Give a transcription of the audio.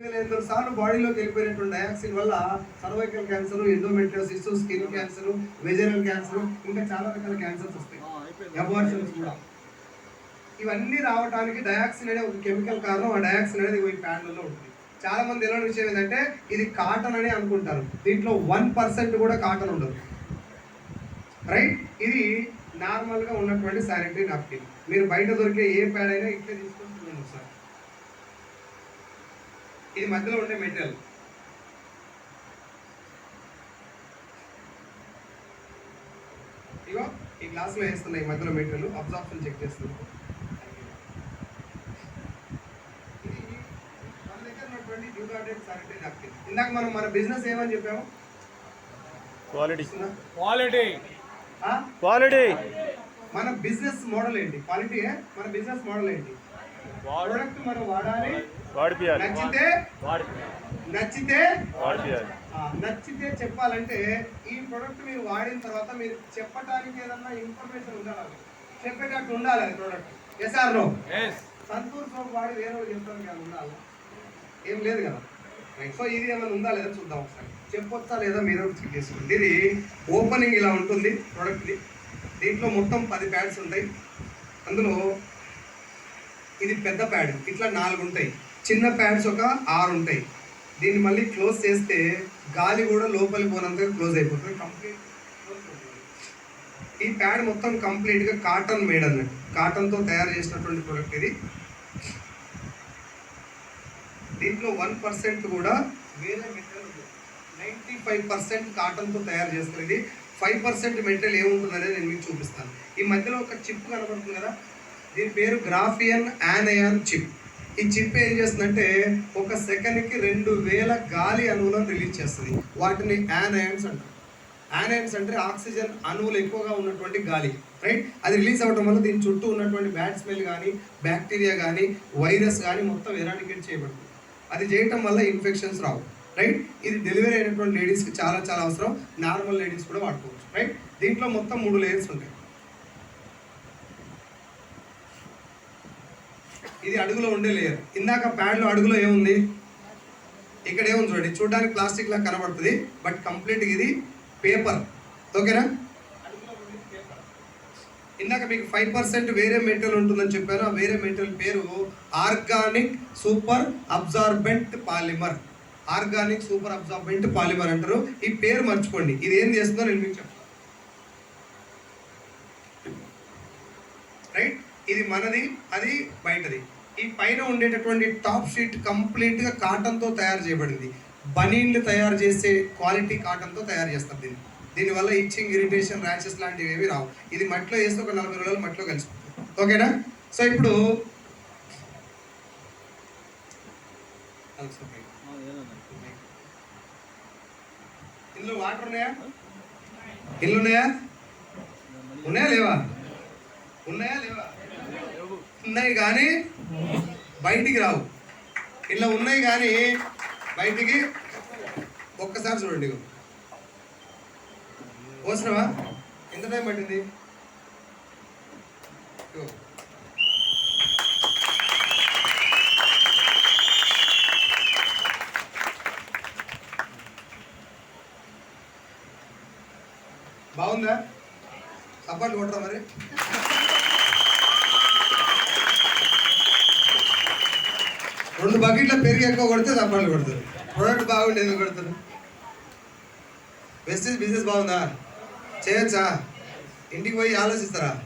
ఎనిమిది సార్లు బాడీలోకి వెళ్ళిపోయినటువంటి డయాక్సిన్ వల్ల cervical cancer endometriosis skin cancer వెజరల్ cancer ఇంకా చాలా రకాల క్యాన్సర్స్ వస్తాయి. అబార్షన్స్ కూడా. ఇవన్నీ రావడానికి డయాక్సిన్ అనే ఒక కెమికల్ కారణం ఆ డయాక్సిన్ అనేది ఈ ప్యాడ్లలో ఉంటుంది. చాలా మంది ఎలా విషయం ఏంటంటే ఇది కాటన్ అని అనుకుంటారు. దీంట్లో వన్ పర్సెంట్ కూడా కాటన్ ఉండదు. రైట్ ఇది నార్మల్గా ఉన్నటువంటి శానిటరీ నాప్కిన్ మీరు బయట దొరికే ఏ ప్యాడ్ అయినా ఇట్లే తీసుకొని చూడండి సార్ ఇది మధ్యలో ఉండే మెటీరియల్. ఇగో ఈ గ్లాస్లో వేస్తున్నాయి ఈ మధ్యలో మెటీరియల్ అబ్జార్ప్షన్ చెక్ నాప్కిన్ ఇందాక మనం మన బిజినెస్ ఏమని చెప్పాము? క్వాలిటీ? క్వాలిటీ ఆ? క్వాలిటీ మన బిజినెస్ మోడల్ ఏంటి? క్వాలిటీ మన బిజినెస్ మోడల్ ఏంటి? ప్రోడక్ట్ మనం వాడాలి. వాడిపియాలి. నచ్చితే నచ్చితే వాడిపియాలి. నచ్చితే చెప్పాలంటే ఈ ప్రోడక్ట్ మీరు వాడిన తర్వాత మీరు చెప్పడానికి ఏదన్నా ఇన్ఫర్మేషన్ ఉండాలి? చెప్పేటట్టు ఉండాలి అది product yes or no Santoor soap వాడి వేరే చెప్తాను కదా ఉండాలి? ఏం లేదు కదా. సో ఇది ఏమైనా ఉందా లేదా చూద్దాం ఒకసారి. చెప్పొచ్చా లేదా మీరు చెక్ చేసుకోండి. ఇది ఓపెనింగ్ ఇలా ఉంటుంది ప్రోడక్ట్ది దీంట్లో మొత్తం పది ప్యాడ్స్ ఉంటాయి. అందులో ఇది పెద్ద ప్యాడ్. ఇట్లా నాలుగు ఉంటాయి చిన్న ప్యాడ్స్ ఒక ఆరు ఉంటాయి దీన్ని మళ్ళీ క్లోజ్ చేస్తే గాలి కూడా లోపలికి పోనంతగా క్లోజ్ అయిపోతుంది. కంప్లీట్. ఈ ప్యాడ్ మొత్తం కంప్లీట్గా కాటన్ మేడ్ అన్నట్టు. కాటన్తో తయారు చేసినటువంటి ప్రోడక్ట్ ఇది. దీంట్లో వన్ పర్సెంట్ కూడా వేరే మెటీరియల్ నైంటీ ఫైవ్ పర్సెంట్ కాటన్తో తయారు చేస్తారు ఇది. ఫైవ్ పర్సెంట్ మెటీరియల్ ఏముంటుందనేది నేను మీకు చూపిస్తాను. ఈ మధ్యలో ఒక చిప్ కనబడుతుంది కదా? దీని పేరు గ్రాఫియన్ యానయాన్ చిప్. ఈ చిప్ ఏం చేస్తుందంటే ఒక సెకండ్కి రెండు వేల గాలి అణువులను రిలీజ్ చేస్తుంది. వాటిని యానయాన్స్ అంటారు. యానయాన్స్ అంటే ఆక్సిజన్ అణువులు ఎక్కువగా ఉన్నటువంటి గాలి రైట్ అది రిలీజ్ అవ్వడం వల్ల దీని చుట్టూ ఉన్నటువంటి బ్యాడ్ స్మెల్ కానీ బ్యాక్టీరియా కానీ వైరస్ కానీ మొత్తం ఎరాడికేట్ చేయబడుతుంది. అది చేయటం వల్ల ఇన్ఫెక్షన్స్ రావు రైట్ ఇది డెలివరీ అయినటువంటి లేడీస్కి చాలా చాలా అవసరం. నార్మల్ లేడీస్ కూడా వాడుకోవచ్చు రైట్ దీంట్లో మొత్తం మూడు లేయర్స్ ఉంటాయి. ఇది అడుగులో ఉండే లేయర్ ఇందాక ప్యాడ్లో అడుగులో ఏముంది? ఇక్కడ ఏముంది చూడండి. చూడడానికి ప్లాస్టిక్ లా కనబడుతుంది. బట్ కంప్లీట్ ఇది పేపర్ ఓకేనా ఇందాక మీకు ఫైవ్ పర్సెంట్ వేరే మెటీరియల్ ఉంటుందని చెప్పాను ఆ వేరే మెటీరియల్ పేరు organic super absorbent polymer. Organic super absorbent polymer అంటారు. ఈ పేరు మర్చిపోండి. ఇది ఏం చేస్తుందో నేను మీకు చెప్తాను రైట్ ఇది మనది అది బయటది. ఈ పైన ఉండేటటువంటి టాప్ షీట్ కంప్లీట్గా కాటన్తో తయారు చేయబడింది. బనీన్లు తయారు చేసే క్వాలిటీ కాటన్తో తయారు చేస్తారు దీన్ని. దీనివల్ల ఇచ్చింగ్ ఇరిటేషన్ ర్యాషెస్ లాంటివి ఏవి రావు. ఇది మట్టిలో వేస్తే ఒక నలభై రోజులు మట్టిలో కలిసిపోతుంది. ఓకేనా? సో ఇప్పుడు ఇందులో వాటర్ ఉన్నాయా? ఇల్లు ఉన్నాయా? ఉన్నాయా లేవా? ఉన్నాయా లేవా. ఉన్నాయి కానీ బయటికి రావు. ఇలా ఉన్నాయి కానీ బయటికి ఒక్కసారి చూడండి ఇగో. పోసినవా? ఎంత టైం పట్టింది? బాగుందా? సపాటు కొట్టరా మరి? రెండు బకెట్ల పెరిగి ఎక్కువ కొడితే తప్పని కొడతారు. ప్రొడక్ట్ బాగుండి ఎందుకు కొడతారు? బెస్ట్ బిజినెస్ బాగుందా? చేయొచ్చా? ఇంటికి పోయి ఆలోచిస్తారా?